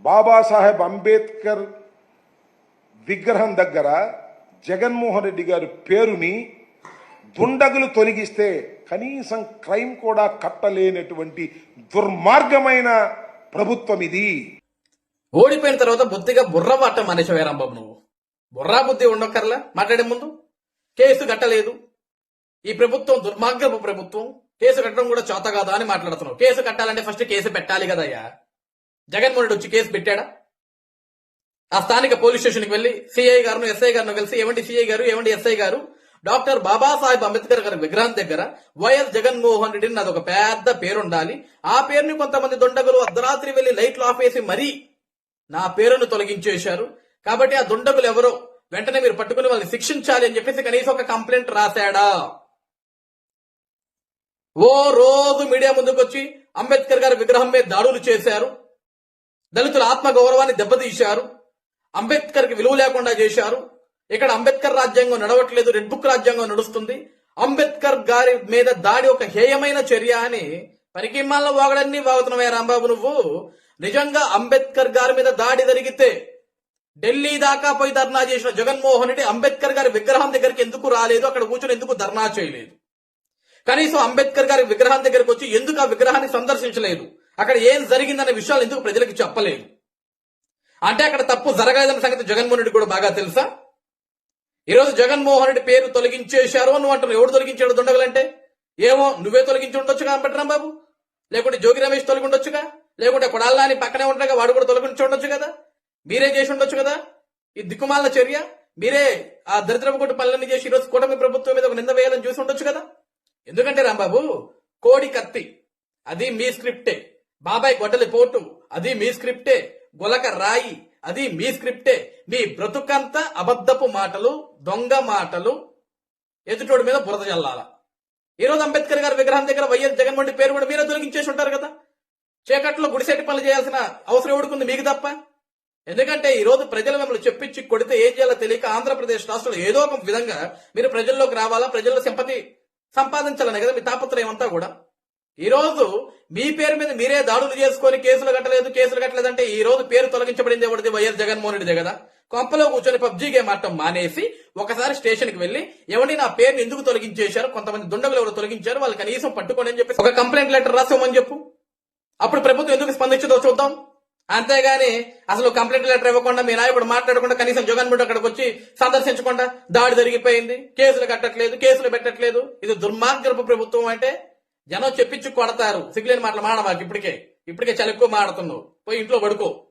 బాబాసాహెబ్ అంబేద్కర్ విగ్రహం దగ్గర జగన్మోహన్ రెడ్డి గారి పేరుని దుండగులు తొలగిస్తే కనీసం క్రైమ్ కూడా కట్టలేనటువంటి దుర్మార్గమైన ప్రభుత్వం ఇది. ఓడిపోయిన తర్వాత బుద్ధిగా బుర్ర పట్ట మనిషి వేరంబాబు నువ్వు? బుర్రా బుద్ధి ఉండక్కర్లా? మాట్లాడే ముందు? కేసు కట్టలేదు. ఈ ప్రభుత్వం దుర్మార్గపు ప్రభుత్వం. కేసు కట్టడం కూడా చేత కాదా అని మాట్లాడుతున్నావు. కేసు కట్టాలంటే ఫస్ట్ కేసు పెట్టాలి కదయ్యా. జగన్మోహన్ రెడ్డి వచ్చి కేసు పెట్టాడా? ఆ స్థానిక పోలీస్ స్టేషన్కి వెళ్ళి సిఐ గారు ఎస్ఐ గారిని కలిసి ఏమండి సిఐ గారు ఏమండి ఎస్ఐ గారు? డాక్టర్ బాబాసాహెబ్ అంబేద్కర్ గారి విగ్రహం దగ్గర వైఎస్ జగన్మోహన్ రెడ్డిని నాది ఒక పెద్ద పేరు ఉండాలి ఆ పేరుని కొంతమంది దొండగులు అర్ధరాత్రి వెళ్ళి లైట్లు ఆపేసి మరీ నా పేరును తొలగించేశారు. కాబట్టి ఆ దొండగులు ఎవరో వెంటనే మీరు పట్టుకుని వాళ్ళని శిక్షించాలి అని చెప్పేసి కనీసం ఒక కంప్లైంట్ రాశాడా? ఓ రోజు మీడియా ముందుకు వచ్చి అంబేద్కర్ గారి విగ్రహం మీద దాడులు చేశారు. దళితుల ఆత్మగౌరవాన్ని దెబ్బతీశారు. అంబేద్కర్కి విలువ లేకుండా చేశారు. ఇక్కడ అంబేద్కర్ రాజ్యాంగం నడవట్లేదు రెడ్ బుక్ రాజ్యాంగం నడుస్తుంది. అంబేద్కర్ గారి మీద దాడి ఒక హేయమైన చర్య అని పరికిమాల వాగడన్ని వాగుతున్నావే రాంబాబు నువ్వు. నిజంగా అంబేద్కర్ గారి మీద దాడి జరిగితే ఢిల్లీ దాకా పోయి ధర్నా చేసిన జగన్మోహన్ రెడ్డి అంబేద్కర్ గారి విగ్రహం దగ్గరికి ఎందుకు రాలేదు? అక్కడ కూర్చొని ఎందుకు ధర్నా చేయలేదు? కనీసం అంబేద్కర్ గారి విగ్రహం దగ్గరకు వచ్చి ఎందుకు ఆ విగ్రహాన్ని సందర్శించలేదు? అక్కడ ఏం జరిగిందనే విషయాలు ఎందుకు ప్రజలకు చెప్పలేదు? అంటే అక్కడ తప్పు జరగలేదన్న సంగతి జగన్మోహన్ రెడ్డి కూడా బాగా తెలుసా? ఈరోజు జగన్మోహన్ రెడ్డి పేరు తొలగించేశారు అని అంటున్నావు. ఎవడు తొలగించాడు? దొండగలంటే? ఏమో నువ్వే తొలగించి ఉండొచ్చు అంబటి బాబు. లేకుంటే జోగి రమేష్ తొలగి ఉండొచ్చుగా? లేకుంటే కొడాలని అని పక్కనే ఉండగా వాడు కూడా తొలగించి ఉండొచ్చు కదా? మీరే చేసి ఉండొచ్చు కదా? ఈ దిక్కుమాల చర్య? మీరే ఆ దరిద్రపు కొట్టు పనులన్నీ చేసి ఈరోజు కూటమి ప్రభుత్వం మీద ఒక నింద వేయాలని చూసి ఉండొచ్చు కదా? ఎందుకంటే రాంబాబు కోడి కత్తి అది మీ స్క్రిప్టే. బాబాయ్ గొడ్డలి పోటు అది మీ స్క్రిప్టే. గొలక రాయి అది మీ స్క్రిప్టే. మీ బ్రతుకంతా అబద్ధపు మాటలు దొంగ మాటలు ఎదుటోడి మీద బురద జల్లాల. ఈరోజు అంబేద్కర్ గారి విగ్రహం దగ్గర వైఎస్ జగన్మోహన్ వంటి పేరు కూడా మీరే తొలగించేసి ఉంటారు కదా? చీకట్లో గుడిసెట్టి పనులు చేయాల్సిన అవసరం ఎవడుకుంది మీకు తప్ప? ఎందుకంటే ఈ రోజు ప్రజలు మిమ్మల్ని చెప్పించి కొడితే ఏం చేయాలో తెలియక ఆంధ్రప్రదేశ్ రాష్ట్రంలో ఏదో ఒక విధంగా మీరు ప్రజల్లోకి రావాలా? ప్రజల్లో సింపతి సంపాదించాలనే కదా మీ తాపత్రయం అంతా కూడా? ఈరోజు మీ పేరు మీద మీరే దాడులు చేసుకొని కేసులు కట్టలేదు కేసులు కట్టలేదంటే ఈ రోజు పేరు తొలగించబడింది ఎవరిది? వైఎస్ జగన్మోహన్ రెడ్డి కదా. కొంపలో కూర్చొని పబ్జీ గేమ్ ఆడటం మానేసి ఒకసారి స్టేషన్కి వెళ్ళి ఎవరి నా పేరుని ఎందుకు తొలగించేశారు? కొంతమంది దుండగులు ఎవరు తొలగించారు? వాళ్ళు కనీసం పట్టుకోండి అని చెప్పి ఒక కంప్లైంట్ లెటర్ రాసామని చెప్పు. అప్పుడు ప్రభుత్వం ఎందుకు స్పందించదో చూద్దాం. అంతేగాని అసలు కంప్లైంట్ లెటర్ ఇవ్వకుండా మీ నాయకుడు మాట్లాడకుండా కనీసం జగన్మోహన్ అక్కడికి వచ్చి సందర్శించకుండా దాడి జరిగిపోయింది. కేసులు కట్టట్లేదు కేసులు పెట్టట్లేదు. ఇది దుర్మార్గపు ప్రభుత్వం అంటే జనం చెప్పించి కొడతారు సిగ్గులేని మాటలు మాడవాకి ఇప్పటికే. ఇప్పటికే చలి ఎక్కువ మాడుతున్నావు పోయి ఇంట్లో పడుకో.